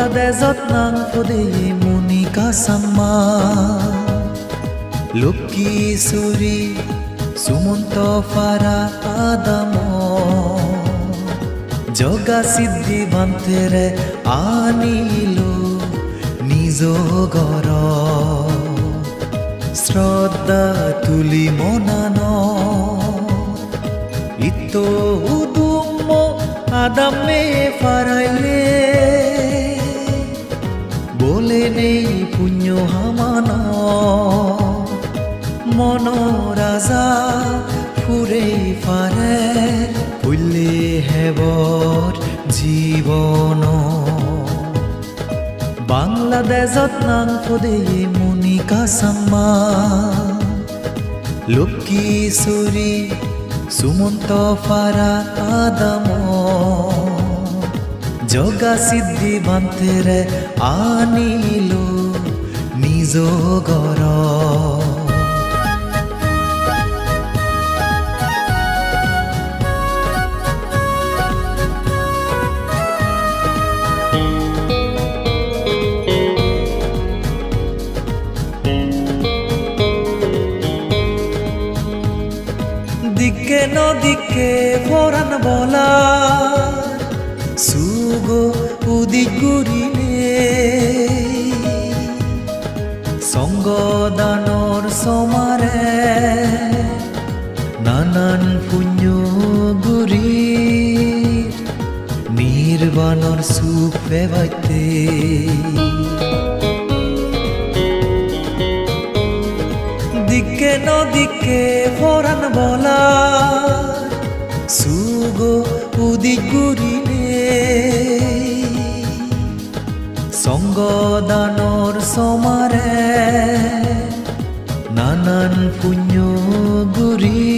বাংলাদেশত নাং পদে মনিকা সাম্মা। লক্ষ্মীশ্বরী সুমন্ত ফারা আদাম। জগা সিদ্ধি বান্তেরে আনিলো নিজ ঘর। শ্রদ্ধা তুলি মনান। ইতো উদুম আদামে ফারাইলে হেবর জীবন। বাংলাদেশত নাং পদে মনিকা সাম্মা। লক্ষ্মীশ্বরী সুমন্ত ফারা আদাম। জগা সিদ্ধি বান্তেরে আনিল নিজ গর। নদিকে ভরান বলা? সুগো উদিক গুরিনে সঙ্গদানর সমারে নানান পুণ্য গুরি। নির্বাণর সুখ পেবাইতে। দিকে নদিকে ভরান বলা। উদিক গুরিনে সঙ্গদানর সমারে নানান পুণ্য গুরি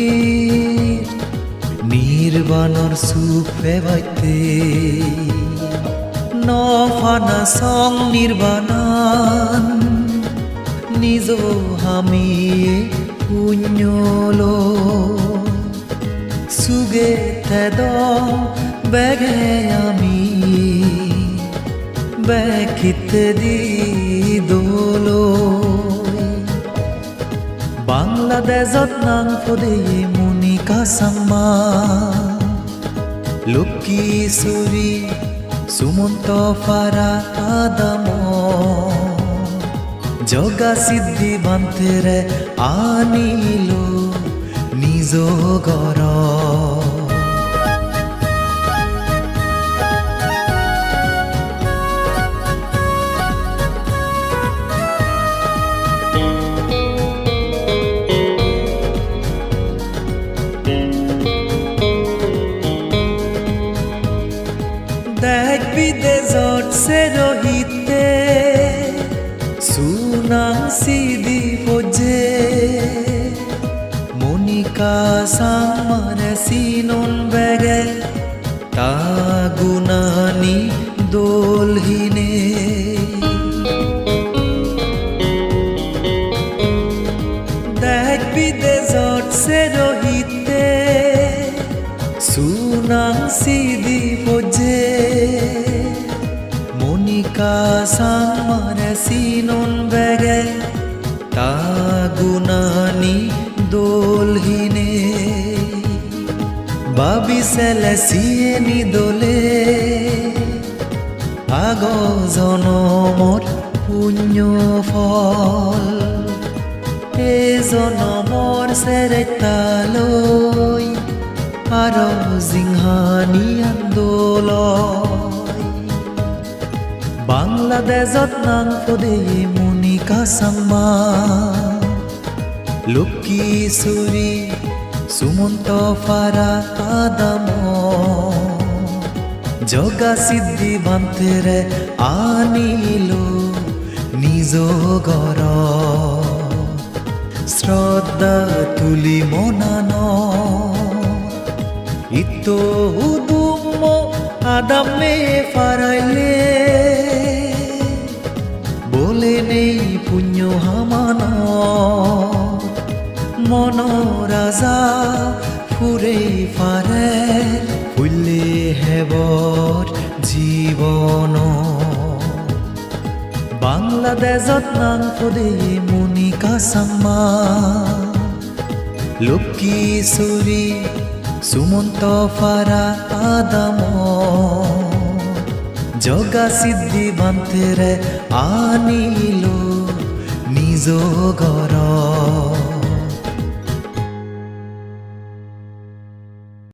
নির্বাণর সুখ পেবাইতে। নফানা সং নির্বাণান নিজ হামি পুণ্যলো সুগে তেদ, বেগে আমি। বেখিতে দি দোলো বাংলাদেশত নাং পদে মনিকা সাম্মা। লক্ষ্মীশ্বরী সুমন্ত ফারা আদাম। জগা সিদ্ধি বান্তেরে আনিল। দেখ বিদেশত সে রহিতে সুনাং সামারে সিনন বেগে তাগুনানি দোলহিনে দেখ বিদেশত সে রহিতে সুনাং সিদি পজে মনিকা সামারে সিনন বেগে বাবি সেলে সিয়েনি দোলে আগ জনমত পুণ্য ফল। এ জনমৰ চেৰেতালৈ আৰু জিংহানি আন্দোলন। বাংলাদেশত নাং পদে মনিকা সাম্মা লক্ষ্মীশ্বরী সুমন্ত ফারা আদাম জগা সিদ্ধি বান্তেরে আনিল নিজ গর শ্রদ্ধা তুলি মনান। ইতো উদুম আদামে ফারাইলে। বলে নেই পুণ্য হামান। মন রাজা ফুরে ফারে ফুলে হেবর জীবন। বাংলাদেশত নাং পদেয়ে মনিকা চাংমা লক্ষীশ্বৰী সুমন্ত ফাৰা আদাম জগা সিদ্ধি বান্তেৰে আনিলো নিজ ঘৰ